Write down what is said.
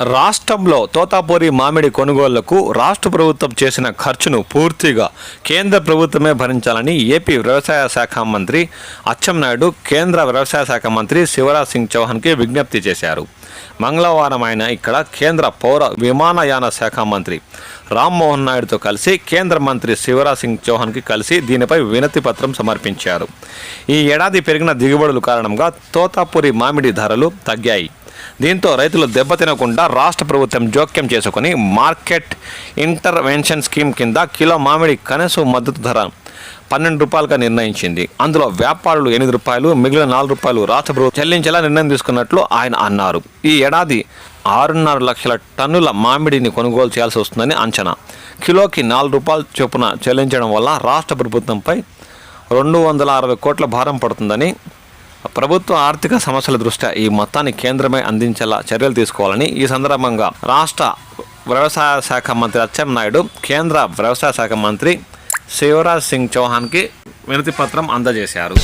రాష్ట్రంలో తోతాపూరి మామిడి కొనుగోళ్ళకు రాష్ట్ర ప్రభుత్వం చేసిన ఖర్చును పూర్తిగా కేంద్ర ప్రభుత్వమే భరించాలని ఏపీ వ్యవసాయ శాఖ మంత్రి అచ్చెన్నాయుడు కేంద్ర వ్యవసాయ శాఖ మంత్రి శివరాజ్ సింగ్ చౌహాన్కి విజ్ఞప్తి చేశారు. మంగళవారం ఆయన ఇక్కడ కేంద్ర పౌర విమానయాన శాఖ మంత్రి రామ్మోహన్ నాయుడుతో కలిసి కేంద్ర మంత్రి శివరాజ్ సింగ్ చౌహాన్కి కలిసి దీనిపై వినతి పత్రం సమర్పించారు. ఈ ఏడాది పెరిగిన దిగుబడుల కారణంగా తోతాపూరి మామిడి ధరలు తగ్గాయి. దీంతో రైతులు దెబ్బతినకుండా రాష్ట్ర ప్రభుత్వం జోక్యం చేసుకుని మార్కెట్ ఇంటర్వెన్షన్ స్కీమ్ కింద కిలో మామిడి కనీస మద్దతు ధర పన్నెండు రూపాయలుగా నిర్ణయించింది. అందులో వ్యాపారులు ఎనిమిది రూపాయలు మిగిలిన నాలుగు రూపాయలు రాష్ట్ర ప్రభుత్వం చెల్లించేలా నిర్ణయం తీసుకున్నట్లు ఆయన అన్నారు. ఈ ఏడాది ఆరున్నర లక్షల టన్నుల మామిడిని కొనుగోలు చేయాల్సి వస్తుందని అంచనా. కిలోకి నాలుగు రూపాయలు చొప్పున చెల్లించడం వల్ల రాష్ట్ర ప్రభుత్వంపై రెండు వందల అరవై కోట్ల భారం పడుతుందని ప్రభుత్వ ఆర్థిక సమస్యల దృష్ట్యా ఈ మొత్తాన్ని కేంద్రమే అందించేలా చర్యలు తీసుకోవాలని ఈ సందర్భంగా రాష్ట్ర వ్యవసాయ శాఖ మంత్రి అచ్చెన్నాయుడు కేంద్ర వ్యవసాయ శాఖ మంత్రి శివరాజ్ సింగ్ చౌహాన్కి వినతి పత్రం అందజేశారు.